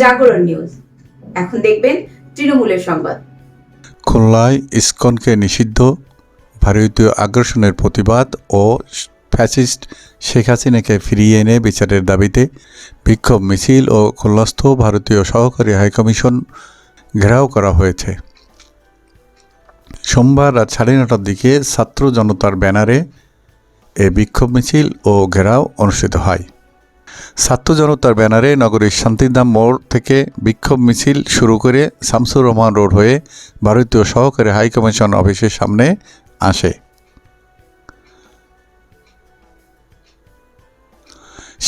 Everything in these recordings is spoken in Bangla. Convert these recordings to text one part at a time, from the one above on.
জাগরণ নিউজ। এখন দেখবেন তৃণমূলের সংবাদ। খুলনায় ইসকনকে নিষিদ্ধ, ভারতীয় আগ্রাসনের প্রতিবাদ ও ফ্যাসিস্ট শেখ হাসিনাকে ফিরিয়ে এনে বিচারের দাবিতে বিক্ষোভ মিছিল ও খুলনাস্থ ভারতীয় সহকারী হাইকমিশন ঘেরাও করা হয়েছে। সোমবার রাত সাড়ে নটার দিকে ছাত্র জনতার ব্যানারে এ বিক্ষোভ মিছিল ও ঘেরাও অনুষ্ঠিত হয়। ছাত্র জনতার ব্যানারে নগরীর শান্তিধাম মোড় থেকে বিক্ষোভ মিছিল শুরু করে শামসুর রহমান রোড হয়ে ভারতীয় সহকারী হাইকমিশন অফিসের সামনে আসে।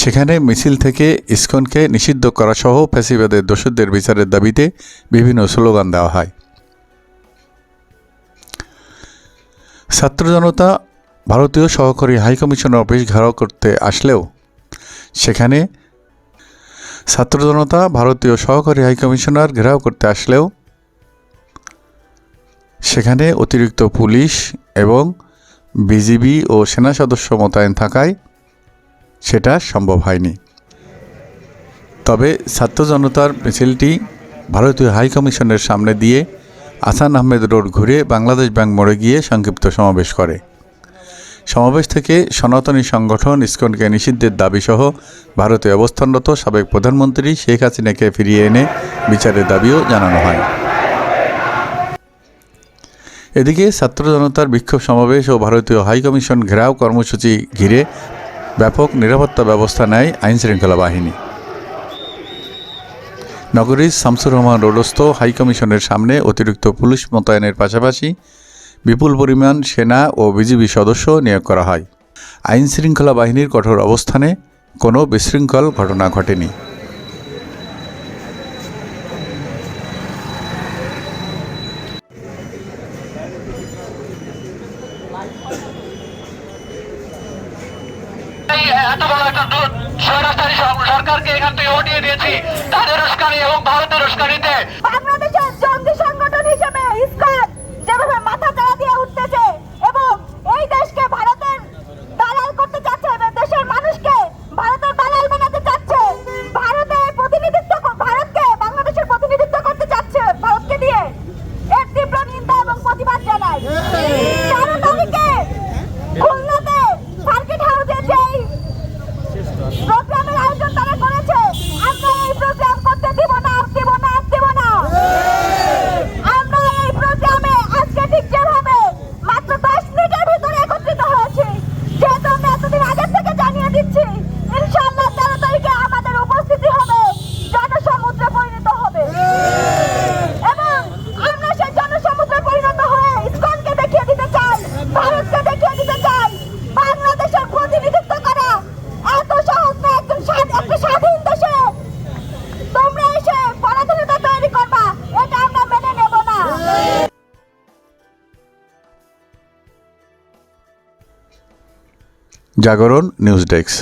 সেখানে মিছিল থেকে ইসকনকে নিষিদ্ধ করা সহ ফ্যাসিবাদের দোষীদের বিচারের দাবিতে বিভিন্ন স্লোগান দেওয়া হয়। ছাত্র জনতা ভারতীয় সহকারী হাইকমিশন অফিস ঘেরাও করতে আসলেও সেখানে ছাত্র জনতা ভারতীয় সহকারী হাইকমিশনার ঘেরাও করতে আসলেও সেখানে অতিরিক্ত পুলিশ এবং বিজিবি ও সেনা সদস্য মোতায়েন থাকায় সেটা সম্ভব হয়নি। তবে ছাত্র জনতার মিছিলটি ভারতীয় হাইকমিশনের সামনে দিয়ে আসান আহমেদ রোড ঘুরে বাংলাদেশ ব্যাংক মোড়ে গিয়ে সংক্ষিপ্ত সমাবেশ করে। সমাবেশ থেকে সনাতনী সংগঠন ইসকনকে নিষিদ্ধের দাবিসহ ভারতে অবস্থানরত সাবেক প্রধানমন্ত্রী শেখ হাসিনাকে ফিরিয়ে এনে বিচারের দাবিও জানানো হয়। এদিকে ছাত্র জনতার বিক্ষোভ সমাবেশ ও ভারতীয় হাইকমিশন ঘেরাও কর্মসূচি ঘিরে ব্যাপক নিরাপত্তা ব্যবস্থা নেয় আইনশৃঙ্খলা বাহিনী। নগরীর শামসুর রহমান রোডস্থ হাইকমিশনের সামনে অতিরিক্ত পুলিশ মোতায়েনের পাশাপাশি বিপুল পরিমাণ সেনা ও বিজিবি সদস্য নিয়োগ করা হয়। আইন শৃঙ্খলা বাহিনীর কঠোর অবস্থানে কোনো বিশৃঙ্খল ঘটনা ঘটেনি। সরকারকে এখান থেকে হটিয়ে দিয়েছি। তাদের উস্কানি এবং ভারতের উস্কানিতে 大家帮 জাগরণ নিউজ ডেস্ক